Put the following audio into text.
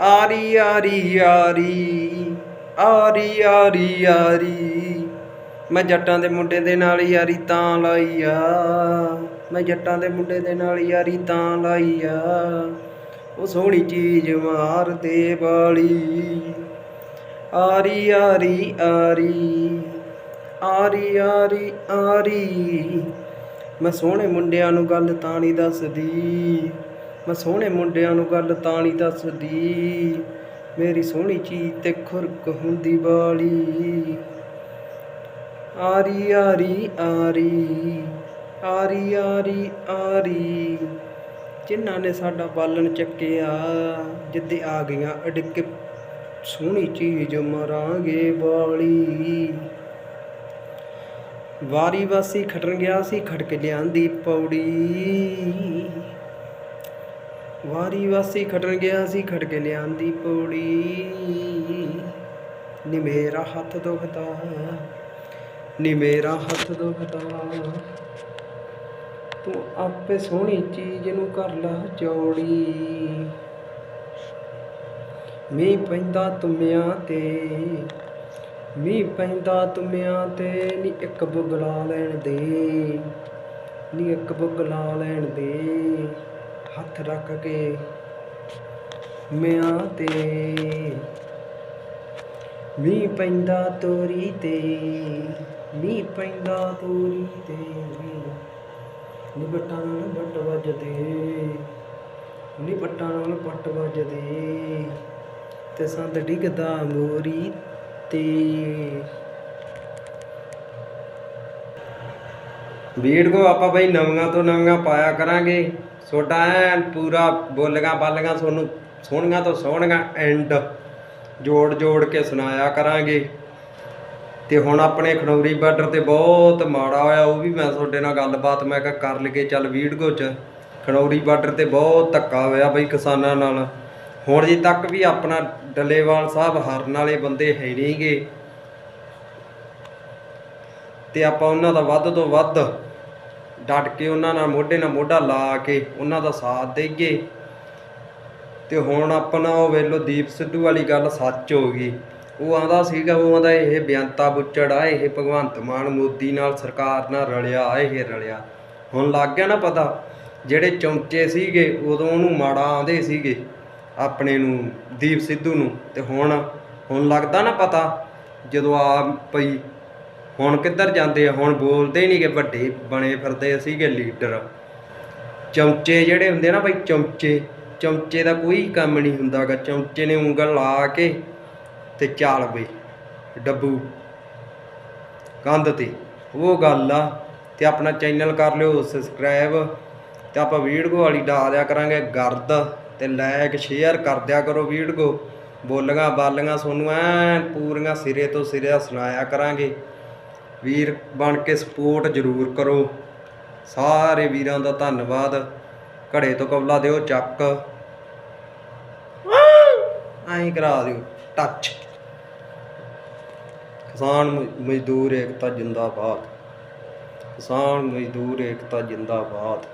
ਆਰੀ ਆਰੀ ਆਰੀ ਆਰੀ ਆਰੀ ਆਰੀ। ਮੈਂ ਜੱਟਾਂ ਦੇ ਮੁੰਡੇ ਦੇ ਨਾਲ ਯਾਰੀ ਤਾਂ ਲਾਈ ਆ। ਮੈਂ ਜੱਟਾਂ ਦੇ ਮੁੰਡੇ ਦੇ ਨਾਲ ਯਾਰੀ ਤਾਂ ਲਾਈ ਆ। ਉਹ ਸੋਹਣੀ ਚੀਜ਼ ਮਾਰ ਦੇ ਵਾਲੀ। ਆਰੀ ਆਰੀ ਆਰੀ ਆਰੀ ਆਰੀ ਆਰੀ। ਮੈਂ ਸੋਹਣੇ ਮੁੰਡਿਆਂ ਨੂੰ ਗੱਲ ਤਾਂ ਨਹੀਂ ਦੱਸਦੀ। ਮੈਂ ਸੋਹਣੇ ਮੁੰਡਿਆਂ ਨੂੰ ਗੱਲ ਤਾਂ ਨਹੀਂ ਦੱਸਦੀ। ਮੇਰੀ ਸੋਹਣੀ ਚੀਜ਼ ਤੇ ਖੁਰਕ ਹੁੰਦੀ ਵਾਲੀ। ਆਰੀ ਆਰੀ ਆਰੀ ਆਰੀ ਆਰੀ ਆਰੀ। ਜਿਨ੍ਹਾਂ ਨੇ ਸਾਡਾ ਬਾਲਣ ਚੱਕਿਆ, ਜਿੱਦੇ ਆ ਗਈਆਂ ਅੜਿੱਕੇ। ਸੋਹਣੀ ਚੀਜ਼ ਮਰਾਂਗੇ ਵਾਲੀ। ਵਾਰੀ ਵਾਸੀ ਖਟਣ ਗਿਆ ਸੀ ਖਟਕ ਲਿਆਂਦੀ ਪੌੜੀ। ਵਾਰੀ ਵਾਸੀ ਖਟਣ ਗਿਆ ਸੀ ਖਟਕ ਲਿਆਂਦੀ ਪੌੜੀ। ਨੀ ਮੇਰਾ ਹੱਥ ਦੁਖਦਾ, ਨੀ ਮੇਰਾ ਹੱਥ ਦੁਖਦਾ। ਤੂੰ ਆਪੇ ਸੋਹਣੀ ਚੀਜ਼ ਨੂੰ ਕਰ ਲਾ ਚੌੜੀ। ਮੀਂਹ ਪੈਂਦਾ ਤੁਮਿਆਂ ਤੇ, ਮੀਂਹ ਪੈਂਦਾ ਤੁਮਿਆਂ ਤੇ, ਨੀ ਇੱਕ ਬੁਗਲਾ ਲੈਣ ਦੇ, ਨੀ ਇੱਕ ਬੁਗਲਾ ਲੈਣ ਦੇ। ਹੱਥ ਰੱਖ ਕੇ ਮਿਆਂ ਤੇ ਮੀਂਹ ਪੈਂਦਾ ਤੋਰੀ ਤੇ, ਮੀਂਹ ਪੈਂਦਾ ਤੋਰੀ ਤੇ ਨਿਪਟਾਂ ਨਾਲ ਬੱਟ ਵੱਜਦੇ ਨੀ ਨਾਲ ਪੱਟ ਵੱਜਦੇ, ਤੇ ਸੰਦ ਡਿੱਗਦਾ ਮੋਰੀ ਤੇ। ਵੀਡੀਓ ਆਪਾਂ ਬਈ ਨਵੀਆਂ ਤੋਂ ਨਵੀਆਂ ਪਾਇਆ ਕਰਾਂਗੇ। ਤੁਹਾਡਾ ਐਨ ਪੂਰਾ ਬੋਲੀਆਂ ਬਾਲੀਆਂ ਤੁਹਾਨੂੰ ਸੋਹਣੀਆਂ ਤੋਂ ਸੋਹਣੀਆਂ ਐਂਡ ਜੋੜ ਜੋੜ ਕੇ ਸੁਣਾਇਆ ਕਰਾਂਗੇ। ਤੇ ਹੁਣ ਆਪਣੇ ਖਨੌਰੀ ਬਾਰਡਰ ਤੇ ਬਹੁਤ ਮਾੜਾ ਹੋਇਆ, ਉਹ ਵੀ ਮੈਂ ਤੁਹਾਡੇ ਨਾਲ ਗੱਲਬਾਤ ਮੈਂ ਕਿਹਾ ਕਰ ਲਈਏ, ਚੱਲ ਵੀਡੀਓ 'ਚ। ਖਨੌਰੀ ਬਾਰਡਰ ਤੇ ਬਹੁਤ ਧੱਕਾ ਹੋਇਆ ਬਈ ਕਿਸਾਨਾਂ ਨਾਲ। ਹੁਣ ਜੀ ਤੱਕ ਵੀ ਆਪਣਾ ਡੱਲੇਵਾਲ ਸਾਹਿਬ ਹਰਨ ਵਾਲੇ ਬੰਦੇ ਹੈ ਨਹੀਂਗੇ ਤੇ ਆਪਾਂ ਉਹਨਾਂ ਦਾ ਵੱਧ ਤੋਂ ਵੱਧ ਡਟ ਕੇ ਉਹਨਾਂ ਨਾਲ ਮੋਢੇ ਨਾਲ ਮੋਢਾ ਲਾ ਕੇ ਉਹਨਾਂ ਦਾ ਸਾਥ ਦੇਈਏ। ਤੇ ਹੁਣ ਆਪਣਾ ਉਹ ਵੇਲੋ ਦੀਪ ਸਿੱਧੂ ਵਾਲੀ ਗੱਲ ਸੱਚ ਹੋ ਗਈ। ਉਹ ਆਂਦਾ ਸੀਗਾ, ਉਹ ਆਂਦਾ ਇਹ ਬਿਆੰਤਾ ਬੁੱਚੜ ਆ, ਇਹ ਭਗਵੰਤ ਮਾਨ ਮੋਦੀ ਨਾਲ ਸਰਕਾਰ ਨਾਲ ਰਲਿਆ, ਇਹ ਰਲਿਆ। ਹੁਣ ਲੱਗ ਗਿਆ ਨਾ ਪਤਾ, ਜਿਹੜੇ ਚਮਚੇ ਸੀਗੇ, ਉਦੋਂ ਉਹਨੂੰ ਮਾੜਾ ਆਂਦੇ ਸੀਗੇ ਆਪਣੇ ਨੂੰ, ਦੀਪ ਸਿੱਧੂ ਨੂੰ। ਤੇ ਹੁਣ ਹੁਣ ਲੱਗਦਾ ਨਾ ਪਤਾ, ਜਦੋਂ ਆ ਪਈ ਹੁਣ ਕਿੱਧਰ ਜਾਂਦੇ ਆ? ਹੁਣ ਬੋਲਦੇ ਨਹੀਂ ਕਿ ਵੱਡੇ ਬਣੇ ਫਿਰਦੇ ਸੀਗੇ ਲੀਡਰ। ਚਮਚੇ ਜਿਹੜੇ ਹੁੰਦੇ ਨਾ ਬਈ ਚਮਚੇ ਚਮਚੇ ਦਾ ਕੋਈ ਕੰਮ ਨਹੀਂ ਹੁੰਦਾਗਾ। ਚਮਚੇ ਨੇ ਉਂਗਲ ਲਾ ਕੇ ਤੇ ਚਾਲ ਬਈ, ਡੱਬੂ, ਕੰਧ ਤੇ। ਉਹ ਗੱਲ ਆ, ਤੇ ਆਪਣਾ ਚੈਨਲ ਕਰ ਲਿਓ ਸਬਸਕ੍ਰਾਈਬ ਤੇ ਆਪਾਂ ਵੀਡੀਓ ਵਾਲੀ ਡਾ ਦਿਆ ਕਰਾਂਗੇ ਗਰਦ ਤੇ ਲਾਇਕ ਸ਼ੇਅਰ ਕਰ ਦਿਆ ਕਰੋ ਵੀਡੀਓ। ਬੋਲੀਆਂ ਬਾਲੀਆਂ ਤੁਹਾਨੂੰ ਐਨ ਪੂਰੀਆਂ ਸਿਰੇ ਤੋਂ ਸਿਰੇ ਸੁਣਾਇਆ ਕਰਾਂਗੇ। ਵੀਰ ਬਣ ਕੇ ਸਪੋਰਟ ਜ਼ਰੂਰ ਕਰੋ। ਸਾਰੇ ਵੀਰਾਂ ਦਾ ਧੰਨਵਾਦ। ਘੜੇ ਤੋਂ ਕਬਲਾ ਦਿਓ, ਚੱਕ। ਐਂ ਕਰਾ ਦਿਓ ਟੱਚ ਕਿਸਾਨ ਮਜ਼ਦੂਰ ਏਕਤਾ ਜਿੰਦਾਬਾਦ। ਕਿਸਾਨ ਮਜ਼ਦੂਰ ਏਕਤਾ ਜਿੰਦਾਬਾਦ।